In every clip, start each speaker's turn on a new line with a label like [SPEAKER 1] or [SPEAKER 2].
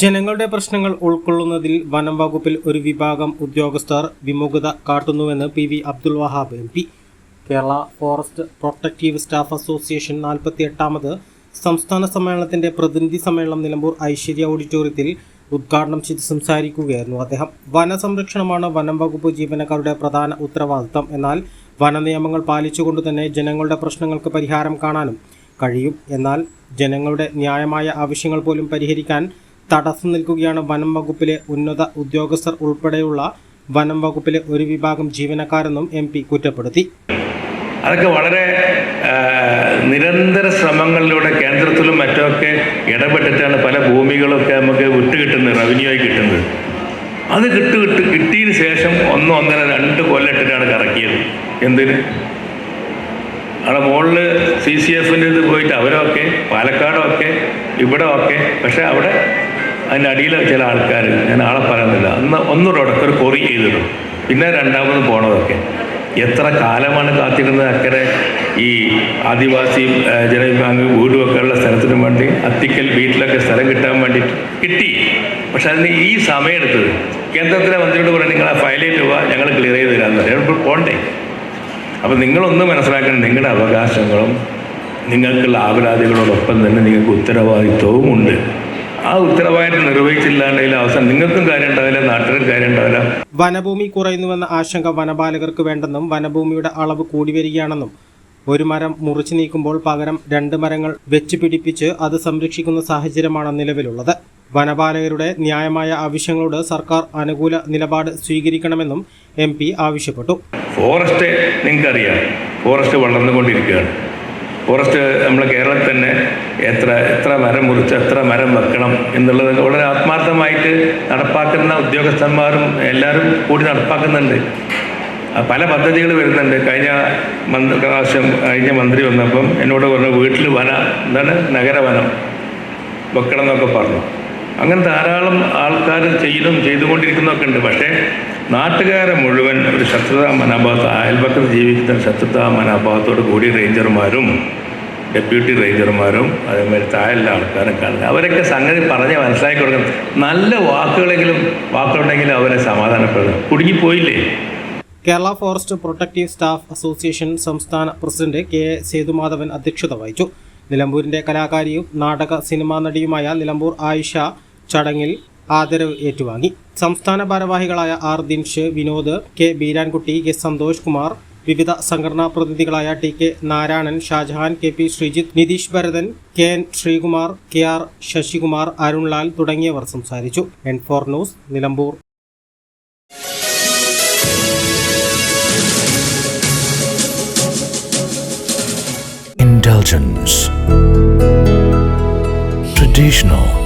[SPEAKER 1] ജനങ്ങളുടെ പ്രശ്നങ്ങൾ ഉൾക്കൊള്ളുന്നതിൽ വനം വകുപ്പിൽ ഒരു വിഭാഗം ഉദ്യോഗസ്ഥർ വിമുഖത കാട്ടുന്നുവെന്ന് P V Abdul Wahab M P. Kerala forest protective staff association നാൽപ്പത്തി എട്ടാമത് സംസ്ഥാന സമ്മേളനത്തിന്റെ പ്രതിനിധി സമ്മേളനം നിലമ്പൂർ ഐശ്വര്യ ഓഡിറ്റോറിയത്തിൽ ഉദ്ഘാടനം ചെയ്ത് സംസാരിക്കുകയായിരുന്നു അദ്ദേഹം. വനസംരക്ഷണമാണ് വനം വകുപ്പ് ജീവനക്കാരുടെ പ്രധാന ഉത്തരവാദിത്തം. എന്നാൽ വനനിയമങ്ങൾ പാലിച്ചുകൊണ്ട് തന്നെ ജനങ്ങളുടെ പ്രശ്നങ്ങൾക്ക് പരിഹാരം കാണാനും കഴിയും. എന്നാൽ ജനങ്ങളുടെ ന്യായമായ ആവശ്യങ്ങൾ പോലും പരിഹരിക്കാൻ തടസ്സം നിൽക്കുകയാണ് വനം വകുപ്പിലെ ഉന്നത ഉദ്യോഗസ്ഥർ ഉൾപ്പെടെയുള്ള വനം വകുപ്പിലെ ഒരു വിഭാഗം ജീവനക്കാരെന്നും എം പി കുറ്റപ്പെടുത്തി.
[SPEAKER 2] അതൊക്കെ വളരെ നിരന്തര ശ്രമങ്ങളിലൂടെ കേന്ദ്രത്തിലും മറ്റുമൊക്കെ ഇടപെട്ടിട്ടാണ് പല ഭൂമികളൊക്കെ നമുക്ക് വിട്ടുകിട്ടുന്നത് റവന്യൂ ആയി കിട്ടുന്നത്. അത് കിട്ടു കിട്ട് കിട്ടിയതിന് ശേഷം ഒന്ന് ഒന്നര രണ്ട് കൊല്ലിട്ടിട്ടാണ് കറക്കിയത്. എന്തിന് അവിടെ മുകളിൽ സി സി എഫിന്റെ ഇത് പോയിട്ട് അവരൊക്കെ പാലക്കാടൊക്കെ ഇവിടെ ഒക്കെ പക്ഷേ അവിടെ അതിന്റെ അടിയിൽ ചില ആൾക്കാർ ഞാൻ ആളെ പറയുന്നില്ല അന്ന് ഒന്നുകൂടെ അവിടെ ഒരു കൊറി ചെയ്തിടും. പിന്നെ രണ്ടാമത് പോണതൊക്കെ. എത്ര കാലമാണ് കാത്തിരുന്നത് അക്കരെ ഈ ആദിവാസി ജനവിഭാഗം വീടുമൊക്കെ ഉള്ള സ്ഥലത്തിന് വേണ്ടി അത്തിക്കൽ വീട്ടിലൊക്കെ സ്ഥലം കിട്ടാൻ വേണ്ടി കിട്ടി. പക്ഷെ അതിന് ഈ സമയം എടുത്തത് കേന്ദ്രത്തിലെ മന്ത്രിയോട് പറയാൻ നിങ്ങൾ ആ ഫയലിൽ രൂപ ഞങ്ങൾ ക്ലിയർ ചെയ്ത് തരാമെന്ന് പറയാം പോണ്ടേ. അപ്പം നിങ്ങളൊന്ന് മനസ്സിലാക്കണം നിങ്ങളുടെ അവകാശങ്ങളും നിങ്ങൾക്കുള്ള ആപരാധികളോടൊപ്പം തന്നെ നിങ്ങൾക്ക് ഉത്തരവാദിത്വവും ഉണ്ട്. ആ ഉത്തരവാദിത്വം നിർവഹിച്ചില്ലാണ്ടെങ്കിൽ അവസാനം നിങ്ങൾക്കും കാര്യം ഉണ്ടാവില്ല നാട്ടിലും കാര്യം ഉണ്ടാവില്ല
[SPEAKER 1] വനഭൂമി കുറയുന്നുവെന്ന ആശങ്ക വനപാലകർക്ക് വേണ്ടെന്നും വനഭൂമിയുടെ അളവ് കൂടി വരികയാണെന്നും ഒരു മരം മുറിച്ചു നീക്കുമ്പോൾ പകരം രണ്ട് മരങ്ങൾ വെച്ച് പിടിപ്പിച്ച് അത് സംരക്ഷിക്കുന്ന സാഹചര്യമാണ് നിലവിലുള്ളത്. വനപാലകരുടെ ന്യായമായ ആവശ്യങ്ങളോട് സർക്കാർ അനുകൂല നിലപാട് സ്വീകരിക്കണമെന്നും എം പി ആവശ്യപ്പെട്ടു.
[SPEAKER 2] ഫോറസ്റ്റ് നിങ്ങൾക്കറിയാം. ഫോറസ്റ്റ് വളർന്നുകൊണ്ടിരിക്കുകയാണ്. ഫോറസ്റ്റ് നമ്മുടെ കേരളത്തിൽ തന്നെ എത്ര എത്ര മരം മുറിച്ച് എത്ര മരം വെക്കണം എന്നുള്ളത് വളരെ ആത്മാർത്ഥമായിട്ട് നടപ്പാക്കുന്ന ഉദ്യോഗസ്ഥന്മാരും എല്ലാവരും കൂടി നടപ്പാക്കുന്നുണ്ട്. പല പദ്ധതികൾ വരുന്നുണ്ട്. കഴിഞ്ഞ മന്ത്രി പ്രാവശ്യം കഴിഞ്ഞ മന്ത്രി വന്നപ്പം എന്നോട് പറഞ്ഞു വീട്ടിൽ വന എന്താണ് നഗരവനം വെക്കണം എന്നൊക്കെ പറഞ്ഞു. അങ്ങനെ ധാരാളം ആൾക്കാർ ചെയ്യലും ചെയ്തുകൊണ്ടിരിക്കുന്നതൊക്കെ ഉണ്ട്. പക്ഷേ നാട്ടുകാരെ മുഴുവൻ ഒരു ശത്രുതാ മനോഭാവത്ത് അയൽപക്കത്ത് ജീവിക്കുന്ന ശത്രുതാ മനോഭാവത്തോട് കൂടി റേഞ്ചർമാരും ഡെപ്യൂട്ടി റേഞ്ചർമാരും അതേമാതിരി താഴെയുള്ള ആൾക്കാരും കാണുക അവരൊക്കെ സംഗതി പറഞ്ഞ് മനസ്സിലാക്കി കൊടുക്കണം നല്ല വാക്കുകളെങ്കിലും വാക്കുകളുണ്ടെങ്കിലും അവരെ സമാധാനപ്പെടണം കുടുങ്ങിപ്പോയില്ലേ?
[SPEAKER 1] Kerala forest protective staff association സംസ്ഥാന പ്രസിഡന്റ് കെ സേതുമാധവൻ അധ്യക്ഷത വഹിച്ചു. നിലമ്പൂരിന്റെ കലാകാരിയും നാടക സിനിമാ നടിയുമായ നിലമ്പൂർ ആയിഷ ചടങ്ങിൽ ആദരവ് ഏറ്റുവാങ്ങി. സംസ്ഥാന ഭാരവാഹികളായ R Dinesh Vinod K Beerankutty K Santhosh Kumar വിവിധ സംഘടനാ പ്രതിനിധികളായ T K Narayanan Shajahan K P Sreejith Nitheesh Bharathan K N Sreekumar K R Sasikumar Arunlal തുടങ്ങിയവർ സംസാരിച്ചു. N four news Nilambur.
[SPEAKER 3] Indulgence. Traditional.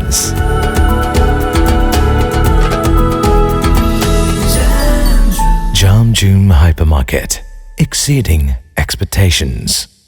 [SPEAKER 3] Expectations. Jam Hypermarket, exceeding expectations.